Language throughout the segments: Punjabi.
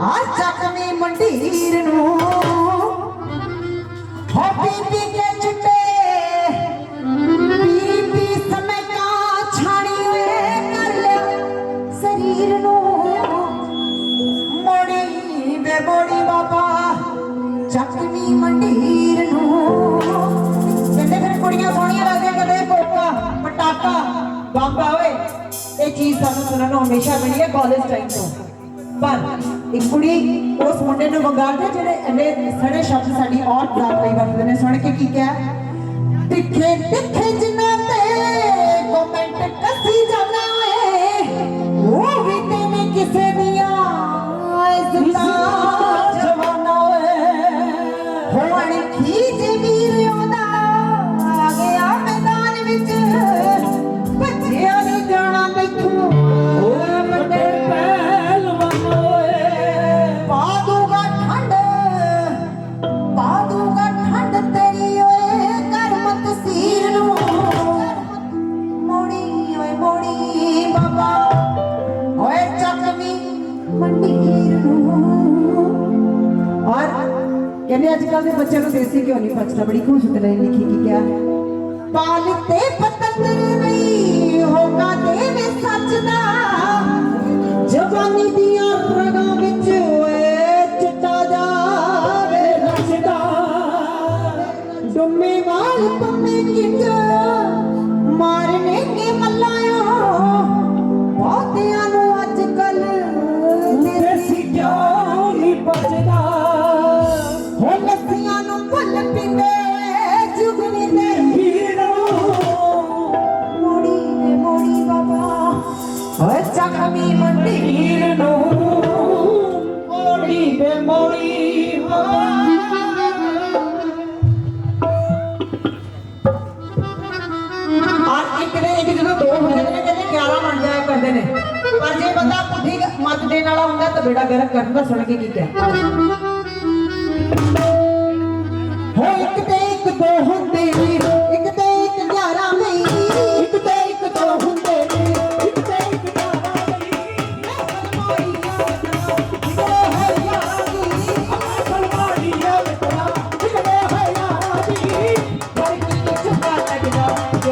ਆ ਚੱਕਵੀਂ ਮੰਡੀਰ ਨੂੰ। ਹੋ ਬੀਬੀ ਕੇ ਚਿੱਟੇ, ਬੀਬੀ ਸਮੇਂ ਕਾ ਛਾਣੀ ਵੇ ਕਰ ਲਿਆ ਸਰੀਰ ਨੂੰ। ਮੋੜੀ ਵੇ ਮੋੜੀ ਬਾਬਾ ਚੱਕਵੀਂ ਮੰਡੀਰ ਨੂੰ। ਕਹਿੰਦੇ ਫਿਰ ਕੁੜੀਆਂ ਸੋਹਣੀਆਂ ਲੱਗਦੀਆਂ ਕਦੇ ਕੋਕਾ, ਪਟਾਕਾ। ਬਾਬਾ ਓਏ, ਇਹ ਚੀਜ਼ ਸਾਨੂੰ ਸੁਣਨ ਨੂੰ ਹਮੇਸ਼ਾ ਮਿਲੀ ਹੈ ਕਾਲਜ ਟਾਈਮ ਤੋਂ। ਪਰ ਇੱਕ ਕੁੜੀ ਉਸ ਮੁੰਡੇ ਨੂੰ ਵੰਗਾਰਦੇ ਜਿਹੜੇ ਇੰਨੇ ਸੜੇ ਸ਼ਬਦ ਸਾਡੀ ਔਰਤ ਦਾ ਕਈ ਵਰਤਦੇ ਨੇ। ਸੁਣ ਕੇ ਕੀ ਕਿਹਾ? ਤਿੱਖੇ ਤਿੱਖੇ ਜਿਨ੍ਹਾਂ ਤੇ ਕਮੈਂਟ ਕੱਸੀ ਜਾਣਾ ਓਏ, ਉਹ ਵੀ ਤੈਨੂੰ ਕਿਸੇ ਦੀਆਂ ਇੱਜ਼ਤਾਂ ਔਰ ਕਹਿੰਦੇ ਅੱਜ ਕੱਲ ਦੇ ਬੱਚਿਆਂ ਨੂੰ ਦੇਸੀ ਕਿਉਂ ਨਹੀਂ ਪਚਦਾ, ਬੜੀ ਖੂਬਸੂਰਤ ਲਾਈਨ ਲਿਖੀ ਕੀ ਕਿਹਾ। ਪਾਲਤੇ ਪਤੰਦਰ ਨਹੀਂ ਹੋਗਾ ਦੇਵੇ ਸੱਚ ਦਾ, ਜਵਾਨੀ ਦੀਆਂ ਓਏ ਚੱਕਵੀਂ ਮੰਡੀਰ ਨੂੰ ਮੋੜੀ ਦੇ ਇੱਕ ਨੇ, ਇੱਕ ਜਦੋਂ ਦੋ ਹੁੰਦੇ ਨੇ, ਕਹਿੰਦੇ 11 ਬਣ ਜਾਇਆ ਕਰਦੇ ਨੇ। ਪਰ ਜੇ ਬੰਦਾ ਪੁੱਠੀ ਮੱਤ ਦੇਣ ਵਾਲਾ ਹੁੰਦਾ ਤਾਂ ਬੇੜਾ ਗਰਕ ਕਰਨ ਦਾ ਸੁਣ ਕੇ ਕੀ ਕਹਿ?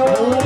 오.